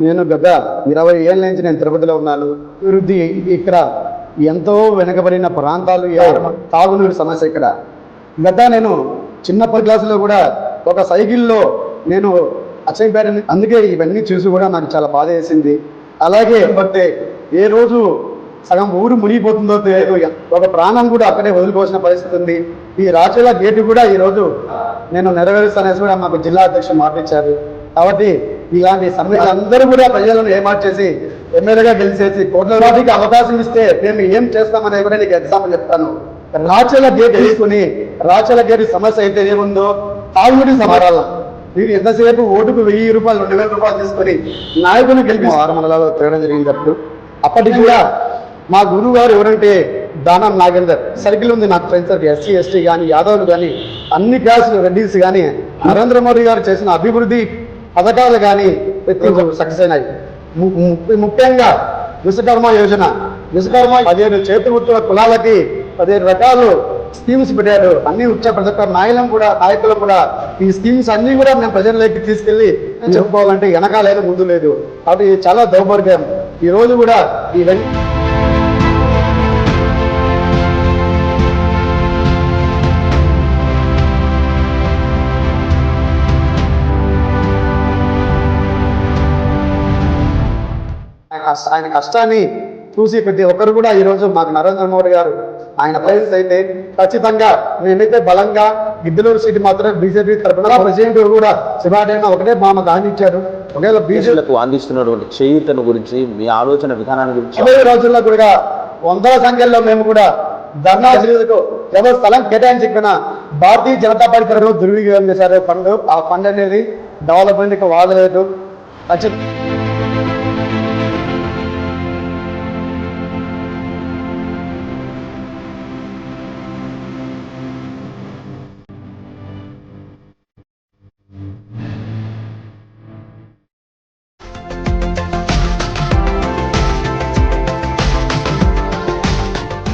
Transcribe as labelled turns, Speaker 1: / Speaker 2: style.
Speaker 1: నేను గత ఇరవై ఏళ్ళ నుంచి నేను తిరుపతిలో ఉన్నాను. అభివృద్ధి ఇక్కడ ఎంతో వెనకబడిన ప్రాంతాలు ఏ- తాగునీరు సమస్య ఇక్కడ. గత నేను చిన్నప్పటి క్లాసులో కూడా ఒక సైకిల్లో నేను అచ్చంపేట అందుకే ఇవన్నీ చూసి కూడా నాకు చాలా బాధ వేసింది. అలాగే బట్టే ఏ రోజు సగం ఊరు మునిగిపోతుందో తెలియదు. ఒక ప్రాణం కూడా అక్కడే వదిలిపోసిన పరిస్థితి ఉంది. ఈ రాచల గేటు కూడా ఈ రోజు నేను నెరవేరుస్తానేసి కూడా మాకు జిల్లా అధ్యక్షుడు మాటిచ్చారు. కాబట్టి ఇలాంటి సమస్యలు అందరూ కూడా ప్రజలను ఏమార్ట్ చేసి ఎమ్మెల్యేగా గెలిచేసి కోట్ల రూపాయలకి అవకాశం ఇస్తే మేము ఏం చేస్తామనేది కూడా నీకు ఎగ్జాంపుల్ చెప్తాను. రాచల గేట్ తీసుకుని రాచల గేట్ సమస్య అయితే ఏముందో తాగునీటి సమారాలం. మీరు ఎంతసేపు ఓటుకు వెయ్యి రూపాయలు రెండు వేల రూపాయలు తీసుకొని నాయకుని గెలిపి ఆరు మండలాల్లో తిరగడం జరిగింది అప్పుడు. అప్పటికి కూడా మా గురువు గారు ఎవరంటే దానం నాగేందర్. సర్కిల్ ఉంది నాకు ఫ్రెండ్స్ ఎస్సీ ఎస్టీ కానీ యాదవులు కానీ అన్ని క్లాసులు రెడ్డిస్ కానీ నరేంద్ర మోడీ గారు చేసిన అభివృద్ధి పథకాలు కానీ సక్సెస్ అయినాయి. ముఖ్యంగా విశ్వకర్మ యోజన. విశ్వకర్మ పదిహేను చేతి వృత్తుల కులాలకి పదిహేను రకాలు స్కీమ్స్ పెట్టారు. అన్ని వచ్చే ప్రతి ఒక్క నాయకులం కూడా నాయకులు కూడా ఈ స్కీమ్స్ అన్ని కూడా మేము ప్రజల్లోకి తీసుకెళ్ళి చెప్పుకోవాలంటే వెనక లేదు ముందు లేదు. కాబట్టి చాలా దౌర్భాగ్యం. ఈ రోజు కూడా ఈ కష్ట- ఆయన కష్టాన్ని చూసి ప్రతి ఒక్కరు కూడా ఈ రోజు మాకు నరేంద్ర మోడీ గారు ఆయన ప్రెసిడెంట్ అయితే ఖచ్చితంగా నేనైతే బలంగా గిద్దలూరు సీట్ మాత్రం బీజేపీ తరఫున ప్రెసిడెంట్ కూడా శివాడైనా ఒకటే మా మాకు హామీ ఇచ్చారు ఒకవేళ బీజేపీ
Speaker 2: అందిస్తున్నటువంటి చేయూతను గురించి మీ ఆలోచన విధానాన్ని గురించి
Speaker 1: ఇరవై రోజుల్లో కూడా వందల సంఖ్యలో మేము కూడా ధర్నా శ్రీలకు ఎవరు స్థలం కేటాయించకపోయినా భారతీయ జనతా పార్టీ తరఫున దుర్వినియోగం చేశారు. ఫండ్ ఆ ఫండ్ అనేది డెవలప్మెంట్కి వాడలేదు. ఖచ్చితంగా